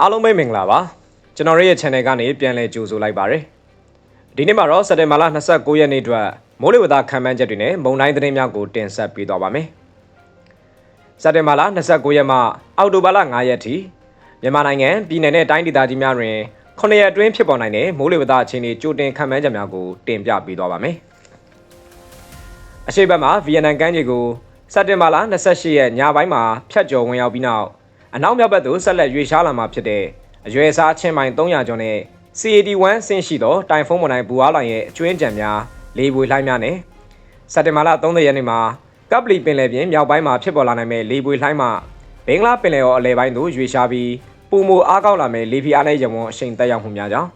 အားလုံးပဲမင်္ဂလာပါကျွန်တော်ရဲ့ channel ကနေပြန်လည်ကြိုဆိုလိုက်ပါရစေဒီနေ့မှာတော့စက်တင်ဘာလ29ရက်နေ့အတွက်မိုးလေဝသခန့်မှန်းချက်တွေနဲ့မုန်တိုင်းသတင်းများကိုတင်ဆက်ပေးသွားပါမယ်စက်တင်ဘာလ29ရက်မှအောက်တိုဘာလ9ရက်ထိမြန်မာနိုင်ငံပြည်내နဲ့တိုင်းဒေသကြီးများတွင်9ရက်အတွင်းဖြစ်ပေါ်နိုင်တဲ့မိုးလေဝသအခြေအနေကြိုတင်ခန့်မှန်းချက်များကိုတင်ပြပေးသွားပါမယ်အရှိတ်ဘက်မှာဗီယက်နမ်ကမ်းခြေကိုစက်တင်ဘာလ28ရက်ညပိုင်းမှာဖြတ်ကျော်ဝင်ရောက်ပြီးနောက် အနောက်မြောက်ဘက်သို့ဆက်လက်ရွေ့ရှားလာမှာဖြစ်တဲ့အရွယ်အစားချင်းမိုင်300ကျော်နဲ့ CAD1 ဆင့်ရှိသောတိုင်ဖုန်းမွန်တိုင်းဘူအားလိုင်ရဲ့အကျွင်းကြံများလေပွေလှိုင်းများနဲ့စက်တင်ဘာလ30ရက်နေ့မှာကပ်ပလီပင်လယ်ပြင်မြောက်ပိုင်းမှာဖြစ်ပေါ်လာနိုင်မဲ့လေပွေလှိုင်းမှဘင်္ဂလားပင်လယ်ော်အလယ်ပိုင်းသို့ရွေ့ရှားပြီးပုံမအားကောက်လာမဲ့လေဖီအားနဲ့ရဝွန်အရှိန်တက်ရောက်မှုများကြောင့်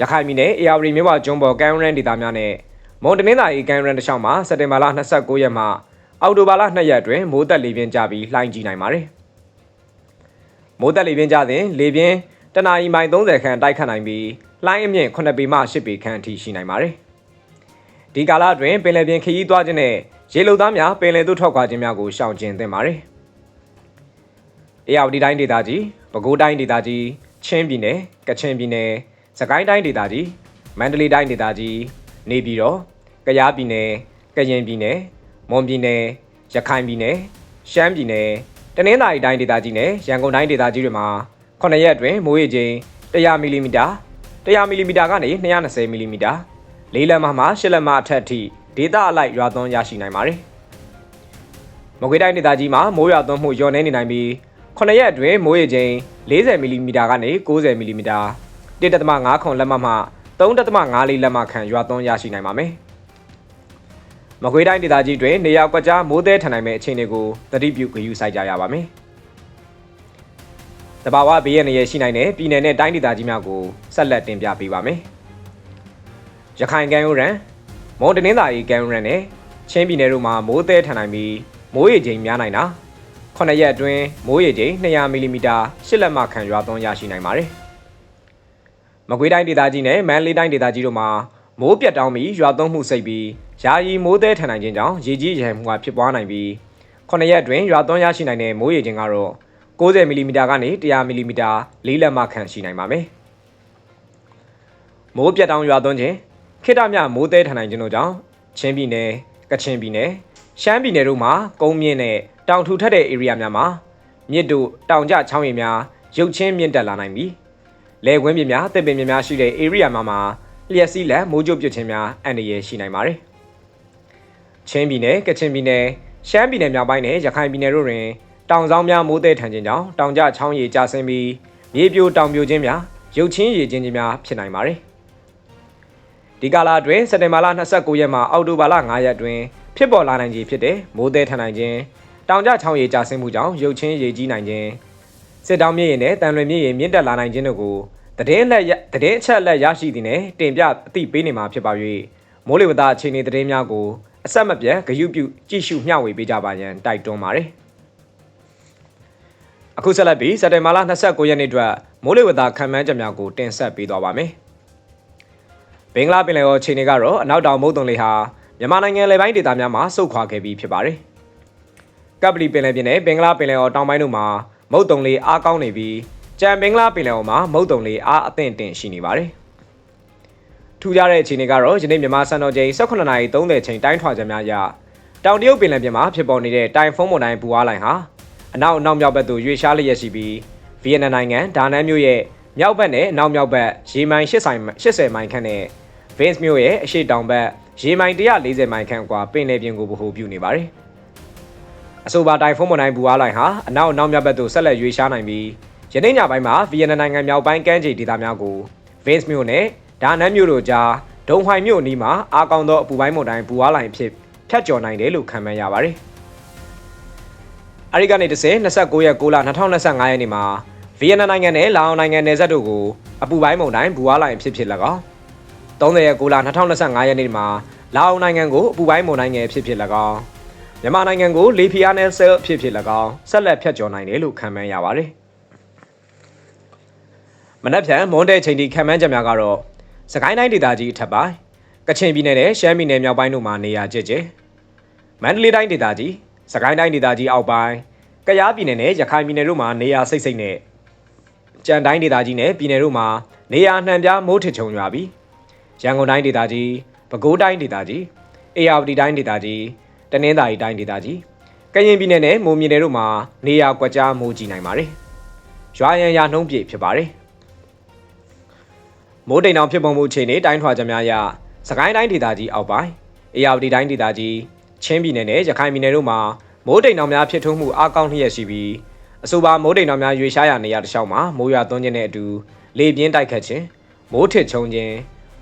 ရခိုင်ပြည်နယ်အေယာဝတီမြို့ပေါ်ကျွန်းပေါ်ကန်ရန်ဒေသများနဲ့မွန်တနင်္သာရီကန်ရန်တခြားမှာစက်တင်ဘာလ29ရက်မှအောက်တိုဘာလ2ရက်တွင်မိုးသက်လေပြင်းကြပြီးလှိုင်းကြီးနိုင်ပါတယ်။ မိုးသက်လေပြင်းကြသည်လေပြင်းတနအီမိုင်30ခန့်တိုက်ခတ်နိုင်ပြီးလှိုင်းအမြင့်9ပေမှ10ပေခန့်အထိရှိနိုင်ပါတယ်။ဒီကာလအတွင်းပင်လယ်ပြင်ခရီးသွားခြင်းနဲ့ရေလုံသားများပင်လယ်သို့ထွက်ခွာခြင်းများကိုရှောင်ကျဉ်သင့်ပါတယ်။အေရဝတီတိုင်းဒေသကြီး၊ပဲခူးတိုင်းဒေသကြီး၊ချင်းပြည်နယ်၊ကချင်ပြည်နယ်၊စကိုင်းတိုင်းဒေသကြီး၊မန္တလေးတိုင်းဒေသကြီး၊နေပြည်တော်၊ကယားပြည်နယ်၊ကရင်ပြည်နယ်၊မွန်ပြည်နယ်၊ရခိုင်ပြည်နယ်၊ရှမ်းပြည်နယ်၊ တနင်္သာရီတိုင်းဒေသကြီးနဲ့ရန်ကုန်တိုင်းဒေသကြီးတွေမှာ9ရက်အတွင်းမိုးရေချိန်100မီလီမီတာ100မီလီမီတာကနေ220မီလီမီတာလေးလက်မမှ8လက်မအထက်ထိဒေသအလိုက်ရွာသွန်းရရှိနိုင်ပါတယ်။မကွေးတိုင်းဒေသကြီးမှာမိုးရွာသွန်းမှုလျော့နေနေနိုင်ပြီး9ရက်အတွင်းမိုးရေချိန်40မီလီမီတာကနေ90မီလီမီတာ1.5ခွန်လက်မမှ3.5လေးလက်မခန့်ရွာသွန်းရရှိနိုင်ပါမယ်။ မကွေးတိုင်းဒေသကြီးတွင်နေရာကွက်ကြားမိုးသည်ထန်နိုင်မဲ့အခြေအနေကိုသတိပြုဂရုစိုက်ကြရပါမယ်။တဘာဝဘေးရန်ရရှိနိုင်တဲ့ပြည်내နဲ့တိုင်းဒေသကြီးများကိုဆက်လက်တင်ပြပေးပါမယ်။ရခိုင်ကမ်းရိုးရန်မွန်တနင်္သာရီကမ်းရိုးရန်နဲ့ချင်းပြည်နယ်တို့မှာမိုးသည်ထန်နိုင်ပြီးမိုးရေချိန်များနိုင်တာ9ရက်အတွင်းမိုးရေချိန်200မီလီမီတာ10လက်မခန့်ရွာသွန်းရရှိနိုင်ပါတယ်။မကွေးတိုင်းဒေသကြီးနဲ့မန္တလေးတိုင်းဒေသကြီးတို့မှာ မိုးပြတ်တောင်းပြီးရွာသွန်းမှုစိတ်ပြီးယာယီမိုးသည်ထန်နိုင်ခြင်းကြောင့်ရေကြီးရဟန်မှုကဖြစ်ပွားနိုင်ပြီး9ရက်အတွင်းရွာသွန်းရရှိနိုင်တဲ့မိုးရေချိန်ကတော့90မီလီမီတာကနေ100မီလီမီတာလေးလက်မခန့်ရှိနိုင်ပါမယ်။မိုးပြတ်တောင်းရွာသွန်းခြင်းခိတမြမိုးသည်ထန်နိုင်ခြင်းတို့ကြောင့်ချင်းပြည်နယ်ကချင်ပြည်နယ်ရှမ်းပြည်နယ်တို့မှာကုန်းမြင့်နဲ့တောင်ထူထပ်တဲ့ area များမှာမြစ်တို့တောင်ကျချောင်းရည်များရုပ်ချင်းမြင့်တက်လာနိုင်ပြီးလယ်ကွင်းပြင်များတစ်ပင်ပြင်များရှိတဲ့ area မှာမှာ လျက်စီးလက်မိုးကြိုးပြစ်ခြင်းများအန္တရာယ်ရှိနိုင်ပါတယ်။ချင်းပြည်နယ်ကချင်ပြည်နယ်ရှမ်းပြည်နယ်မြောက်ပိုင်းနဲ့ရခိုင်ပြည်နယ်တို့တွင်တောင်ဆောင်များမိုးသည်ထန်ခြင်းကြောင့်တောင်ကျချောင်းရည်ကျဆင်းပြီးမြေပြိုတောင်ပြိုခြင်းများရုပ်ချင်းရည်ချင်းခြင်းများဖြစ်နိုင်ပါတယ်။ဒီကာလအတွင်းစက်တင်ဘာလ29ရက်မှအောက်တိုဘာလ9ရက်အတွင်းဖြစ်ပေါ်လာနိုင်ခြင်းဖြစ်တဲ့မိုးသည်ထန်နိုင်ခြင်းတောင်ကျချောင်းရည်ကျဆင်းမှုကြောင့်ရုပ်ချင်းရည်ကြီးနိုင်ခြင်းစစ်တောင်းမြင့်ရည်နဲ့တန်လွင်မြင့်ရည်မြင့်တက်လာနိုင်ခြင်းတို့ကို တည်င်းလက်တည်င်းအချက်လက်ရရှိသည်နဲ့တင်ပြအသိပေးနေမှာဖြစ်ပါ၍မိုးလေဝသအခြေအနေသတင်းများကိုအဆက်မပြတ်ဂရုပြုကြည့်ရှုမျှဝေပေးကြပါရန်တိုက်တွန်းပါတယ်။အခုဆက်လက်ပြီးစက်တင်ဘာလ29ရက်နေ့အတွက်မိုးလေဝသခန့်မှန်းချက်များကိုတင်ဆက်ပေးသွားပါမယ်။ဘင်္ဂလားပင်လယ်ော်ခြေနေကတော့အနောက်တောင်မုတ်တုံလေဟာမြန်မာနိုင်ငံလေပိုင်းဒေသများမှာဆုတ်ခွာခဲ့ပြီးဖြစ်ပါတယ်။ကပ်ပလီပင်လယ်ပြင်နဲ့ဘင်္ဂလားပင်လယ်ော်တောင်ပိုင်းတို့မှာမုတ်တုံလေအားကောင်းနေပြီး ကြံဘင်္ဂလားပင်လယ်ော်မှာမုတ်တုံလေအားအသင့်တင်ရှိနေပါတယ်။ထူးခြားတဲ့အခြေအနေကတော့ယနေ့မြန်မာစံတော်ချိန်18:30ချိန်တိုင်းထွာချက်များအရတောင်တရုတ်ပင်လယ်ပြင်မှာဖြစ်ပေါ်နေတဲ့တိုင်ဖုန်းမုန်တိုင်းဘူအားလိုင်ဟာအနောက်အနောက်မြောက်ဘက်သို့ရွေ့ရှားလျက်ရှိပြီးဗီယက်နမ်နိုင်ငံဒါနန်မြို့ရဲ့မြောက်ဘက်နဲ့အနောက်မြောက်ဘက်ရေမိုင်80မိုင်ခန့်နဲ့ဗင်းစ်မြို့ရဲ့အရှေ့တောင်ဘက်ရေမိုင်140မိုင်ခန့်ကွာပင်လယ်ပြင်ကိုဗဟိုပြုနေပါတယ်။အဆိုပါတိုင်ဖုန်းမုန်တိုင်းဘူအားလိုင်ဟာအနောက်အနောက်မြောက်ဘက်သို့ဆက်လက်ရွေ့ရှားနိုင်ပြီး ယနေ့ညပိုင်းမှာဗီယက်နမ်နိုင်ငံမြောက်ပိုင်းကမ်းခြေဒေသများကိုဗင်းစ်မြို့နဲ့ဒါနန်မြို့တို့ကြားဒုံဟိုင်မြို့အနီးမှာအားကောင်းသောအပူပိုင်းမုန်တိုင်းဘူအားလိုင်ဖြစ်ဖြတ်ကျော်နိုင်တယ်လို့ခန့်မှန်းရပါတယ်။အဲဒီကနေတစ်ဆင့်29ရက်6လ2025ရက်နေ့မှာဗီယက်နမ်နိုင်ငံနဲ့လာအိုနိုင်ငံနယ်စပ်တို့ကိုအပူပိုင်းမုန်တိုင်းဘူဝါလိုင်ဖြစ်ဖြစ်၎င်း30ရက်6လ2025ရက်နေ့မှာလာအိုနိုင်ငံကိုအပူပိုင်းမုန်တိုင်းငယ်ဖြစ်ဖြစ်၎င်းမြန်မာနိုင်ငံကိုလေဖီယာနယ်ဆဲဖြစ်ဖြစ်၎င်းဆက်လက်ဖြတ်ကျော်နိုင်တယ်လို့ခန့်မှန်းရပါတယ် မနက်ဖြန်မွန်တဲ့ချိန်ဒီခန့်မှန်းချက်များကတော့စကိုင်းတိုင်းဒေသကြီးအထက်ပိုင်းကချင်ပြည်နယ်နဲ့ရှမ်းပြည်နယ်မြောက်ပိုင်းတို့မှာနေရာကျကျမန္တလေးတိုင်းဒေသကြီးစကိုင်းတိုင်းဒေသကြီးအောက်ပိုင်းကယားပြည်နယ်နဲ့ရခိုင်ပြည်နယ်တို့မှာနေရာစိတ်စိတ်နဲ့ကြံတိုင်းဒေသကြီးနဲ့ပြည်နယ်တို့မှာနေရာနှံပြားမိုးထစ်ချုံရွာပြီးရန်ကုန်တိုင်းဒေသကြီးပဲခူးတိုင်းဒေသကြီးအေရဝတီတိုင်းဒေသကြီးတနင်္သာရီတိုင်းဒေသကြီးကရင်ပြည်နယ်နဲ့မွန်ပြည်နယ်တို့မှာနေရာကွက်ကြားမိုးကြီးနိုင်ပါတယ်။ရွာရန်ရာနှုံးပြည့်ဖြစ်ပါတယ်။ မိုးတိမ်အောင်ဖြစ်ပုံမှုအခြေအနေတိုင်းထွာချက်များအရစကိုင်းတိုင်းဒေသကြီးအောက်ပိုင်းအေရဝတီတိုင်းဒေသကြီးချင်းပြည်နယ်နဲ့ရခိုင်ပြည်နယ်တို့မှာမိုးတိမ်အောင်များဖြစ်ထွန်းမှုအကောင့်လျက်ရှိပြီးအဆိုပါမိုးတိမ်တော်များရွေရှားရာနေရာတစ်လျှောက်မှာမိုးရွာသွန်းခြင်းနဲ့အတူလေပြင်းတိုက်ခတ်ခြင်းမိုးထစ်ချုံခြင်း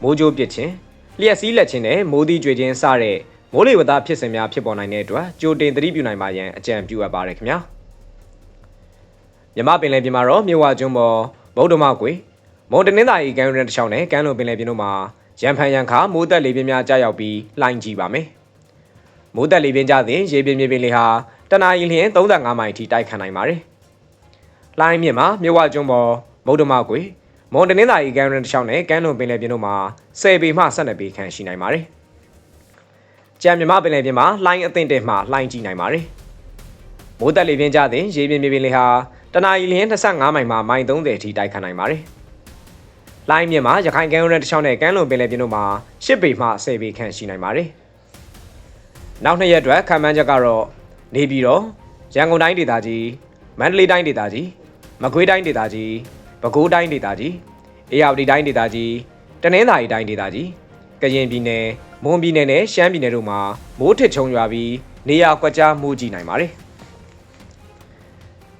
မိုးကြိုးပစ်ခြင်းလျှက်စီးလက်ခြင်းနဲ့မိုးသီးကြွေခြင်းစတဲ့မိုးလေဝသဖြစ်စဉ်များဖြစ်ပေါ်နိုင်တဲ့အတွက်ကြိုတင်သတိပြုနိုင်ပါရန်အကြံပြုအပ်ပါတယ်ခင်ဗျာမြမပင်လယ်ပြင်မှာတော့မြဝကျွန်းပေါ်ဗုဒ္ဓမကွေ မွန်တနင်္သာရီကမ်းရိုးတစ်လျှောက်နဲ့ကမ်းလွန်ပင်လယ်ပြင်တို့မှာရန်ဖန်ရန်ခါမိုးတက်လေပြင်းများကြာရောက်ပြီးလှိုင်းကြည့်ပါမယ်မိုးတက်လေပြင်းကြသည်ရေပြင်းမြေပြင်လေဟာတနအီလျင်35မိုင်အထိတိုက်ခတ်နိုင်ပါတယ်။လိုင်းမြင့်မှာမြဝကျွန်းပေါ်မုဒ္ဓမကွေမွန်တနင်္သာရီကန်ရန်တစ်ချောင်းနဲ့ကမ်းလွန်ပင်လယ်ပြင်တို့မှာ10ပေမှ12ပေခန့်ရှိနိုင်ပါတယ်။ကြံမြမပင်လယ်ပြင်မှာလိုင်းအသင့်တဲ့မှလိုင်းကြည့်နိုင်ပါတယ်။မိုးတက်လေပြင်းကြသည်ရေပြင်းမြေပြင်လေဟာတနအီလျင်25မိုင်မှမိုင်30အထိတိုက်ခတ်နိုင်ပါတယ်။ လိုင်းမြင့်မှာရခိုင်ကမ်းရန်တစ်ချောင်းနဲ့ကမ်းလွန်ပင်လယ်ပြင်တို့မှာ10ပေမှ10ပေခန့်ရှိနိုင်ပါတယ်။နောက်နှစ်ရက်အတွက်ခံမှန်းချက်ကတော့နေပြည်တော်ရန်ကုန်တိုင်းဒေသကြီးမန္တလေးတိုင်းဒေသကြီးမကွေးတိုင်းဒေသကြီးပဲခူးတိုင်းဒေသကြီးအေရဝတီတိုင်းဒေသကြီးတနင်္သာရီတိုင်းဒေသကြီးကရင်ပြည်နယ်မွန်ပြည်နယ်နဲ့ရှမ်းပြည်နယ်တို့မှာမိုးထစ်ချုံရွာပြီးနေရာကွက်ကြားမိုးကြီးနိုင်ပါတယ်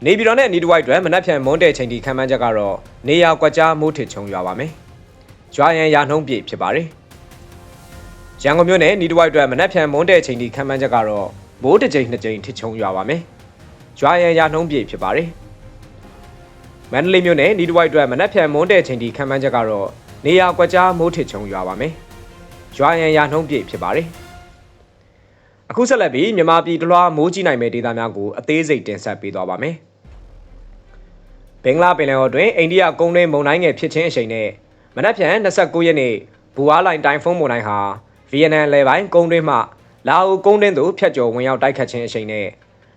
နေပြည်တော်နဲ့နေတဝိုက်အတွက်မနက်ဖြန်မွန်းတဲ့ချိန်ထိခံမှန်းချက်ကတော့နေရာကွက်ကြားမိုးထစ်ချုံရွာပါမယ်ရွာရန်ရာနှုံးပြည့်ဖြစ်ပါတယ်ရန်ကုန်မြို့နယ်နေတဝိုက်အတွက်မနက်ဖြန်မွန်းတဲ့ချိန်ထိခံမှန်းချက်ကတော့မိုးတစ်ကြိမ်နှစ်ကြိမ်ထစ်ချုံရွာပါမယ်။ရွာရန်ရာနှုံးပြည့်ဖြစ်ပါတယ်။မန္တလေးမြို့နယ်ဤတစ်ဝိုက်အတွက်မနက်ဖြန်မွန်းတဲ့ချိန်ထိခံမှန်းချက်ကတော့နေရာကွက်ကြားမိုးထစ်ချုံရွာပါမယ်။ရွာရန်ရာနှုံးပြည့်ဖြစ်ပါတယ်။အခုဆက်လက်ပြီးမြန်မာပြည်တလွှားမိုးကြီးနိုင်မယ့်ဒေသများကိုအသေးစိတ်တင်ဆက်ပေးသွားပါမယ်။ ဘင်္ဂလားပင်လယ်အော်တွင်အိန္ဒိယကုန်းတွင်းမုန်တိုင်းငယ်ဖြစ်ခြင်းအချိန်နဲ့မနက်ဖြန်29ရက်နေ့ဘူအားလိုင်တိုင်ဖုန်းမုန်တိုင်းဟာဗီယက်နမ်လယ်ပိုင်းကုန်းတွင်းမှလာအိုကုန်းတွင်းသို့ဖြတ်ကျော်ဝင်ရောက်တိုက်ခတ်ခြင်းအချိန်နဲ့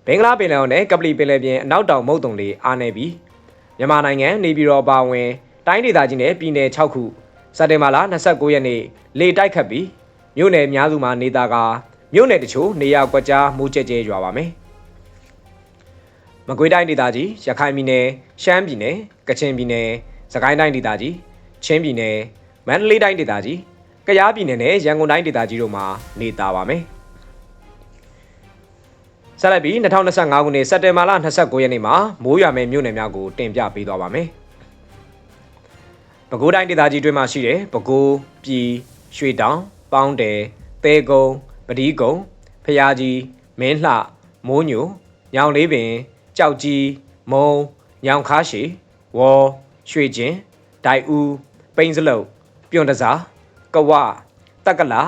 ဘင်္ဂလားပင်လယ်အော်နဲ့ကပလီပင်လယ်ပြင်အနောက်တောင်မုတ်တုံလေးအားနေပြီးမြန်မာနိုင်ငံနေပြည်တော်ပါဝင်တိုင်းဒေသကြီးနဲ့ပြည်နယ်6ခုစက်တင်ဘာလ29ရက်နေ့လေတိုက်ခတ်ပြီးမြို့နယ်အများစုမှာနေတာကမြို့နယ်တချို့နေရာကွက်ကြားမိုးကြဲကြဲရွာပါမယ်။ မကွေးတိုင်းဒေသကြီးရခိုင်ပြည်နယ်ရှမ်းပြည်နယ်ကချင်ပြည်နယ်စကိုင်းတိုင်းဒေသကြီးချင်းပြည်နယ်မန္တလေးတိုင်းဒေသကြီးကယားပြည်နယ်နဲ့ရန်ကုန်တိုင်းဒေသကြီးတို့မှာနေတာပါမယ်။ဆက်လက်ပြီး2025ခုနှစ်စက်တင်ဘာလ29ရက်နေ့မှာမိုးရွာမယ့်မြို့နယ်များကိုတင်ပြပေးသွားပါမယ်။ပဲခူးတိုင်းဒေသကြီးတွင်းမှာရှိတဲ့ပဲခူးပြည်ရွှေတောင်ပေါင်းတယ်တဲကုန်းပတိကုန်းဖျားကြီးမင်းလှမိုးညိုညောင်လေးပင် ကြောက်ကြီးမုံညောင်ခါရှိဝေါ်ရွှေကျင်ဒိုင်ဦးပိန်းစလုတ်ပြွန်တစားကဝတက်ကလာ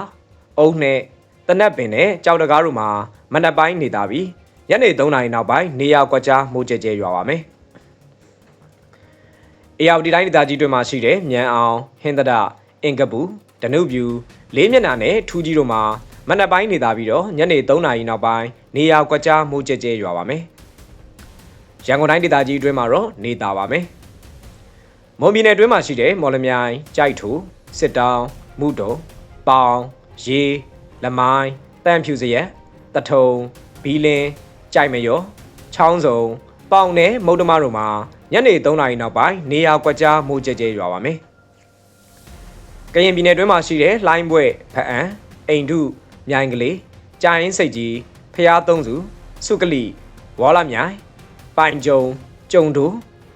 အုံနဲ့တနက်ပင်နဲ့ကြောက်တကားတို့မှာမနက်ပိုင်းနေတာပြီးညနေ3နာရီနောက်ပိုင်းနေရာကွက်ကြားမိုးကြဲကြဲရွာပါမယ်။အေယာဝတီတိုင်းဒေသကြီးတွေမှာရှိတဲ့မြန်အောင်ဟင်းသဒအင်ကပူဒနုပြူလေးမျက်နှာနဲ့ထူးကြီးတို့မှာမနက်ပိုင်းနေတာပြီးတော့ညနေ3နာရီနောက်ပိုင်းနေရာကွက်ကြားမိုးကြဲကြဲရွာပါမယ်။ ရန်ကုန်တိုင်းဒေသကြီးအတွင်းမှာတော့နေတာပါမယ်။မွန်ပြည်နယ်အတွင်းမှာရှိတဲ့မော်လမြိုင်ကြိုက်ထူစစ်တောင်းမုတုံပေါင်ရေလမိုင်းတန်ဖြူစရက်တထုံဘီလင်းကြိုက်မရောချောင်းစုံပေါင်နဲ့မုတ်တမတို့မှာညနေ3နာရီနောက်ပိုင်းနေရာကွက်ကြားမိုးကြဲကြဲရွာပါမယ်။ကရင်ပြည်နယ်တွင်းမှာရှိတဲ့လှိုင်းဘွဲ့ဖအံအိမ်ထုမြိုင်ကလေးကြာရင်စိတ်ကြီးဖျားသုံးစုစုကလိဝါလာမြိုင် ပိုင်ကြုံကြုံတို့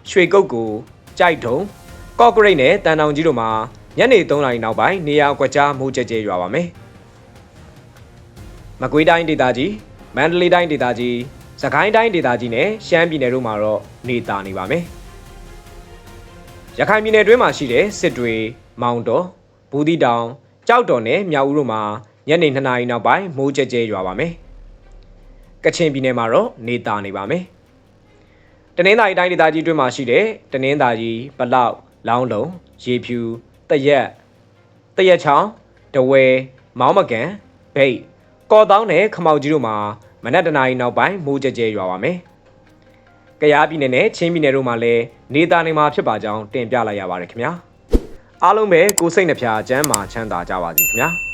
ရွှေကုတ်ကိုကြိုက်ထုံကော့ဂရိတ်နဲ့တန်တောင်ကြီးတို့မှာညနေ3နာရီနောက်ပိုင်းနေရာကွက်ကြားမိုးကြဲကြဲရွာပါမယ်။မကွေးတိုင်းဒေသကြီးမန္တလေးတိုင်းဒေသကြီးစကိုင်းတိုင်းဒေသကြီးနဲ့ရှမ်းပြည်နယ်တို့မှာတော့နေတာနေပါမယ်။ရခိုင်ပြည်နယ်တွင်းမှာရှိတဲ့စစ်တွေမောင်တော်ဘူးတီတောင်ကြောက်တော်နဲ့မြောက်ဦးတို့မှာညနေ2နာရီနောက်ပိုင်းမိုးကြဲကြဲရွာပါမယ်။ကချင်ပြည်နယ်မှာတော့နေတာနေပါမယ်။ တနင်္သာရီတိုင်းဒေသကြီးတွင်းမှာရှိတဲ့တနင်္သာရီပလောက်လောင်းလုံးရေဖြူတရက်တရက်ချောင်းတဝဲမောင်းမကန်ဗိတ်ကော်တောင်းနဲ့ခမောက်ကြီးတို့မှာမနက်တနာရီနောက်ပိုင်းမိုးကြဲကြဲရွာပါမယ်။ကကယားပြည်နယ်နဲ့ချင်းပြည်နယ်တို့မှာလည်းနေသားနေမှာဖြစ်ပါကြောင်းတင်ပြလိုက်ရပါတယ်ခင်ဗျာအားလုံးပဲကိုယ်စိတ်နှဖျားစမ်းမှာချမ်းသာကြပါစေခင်ဗျာ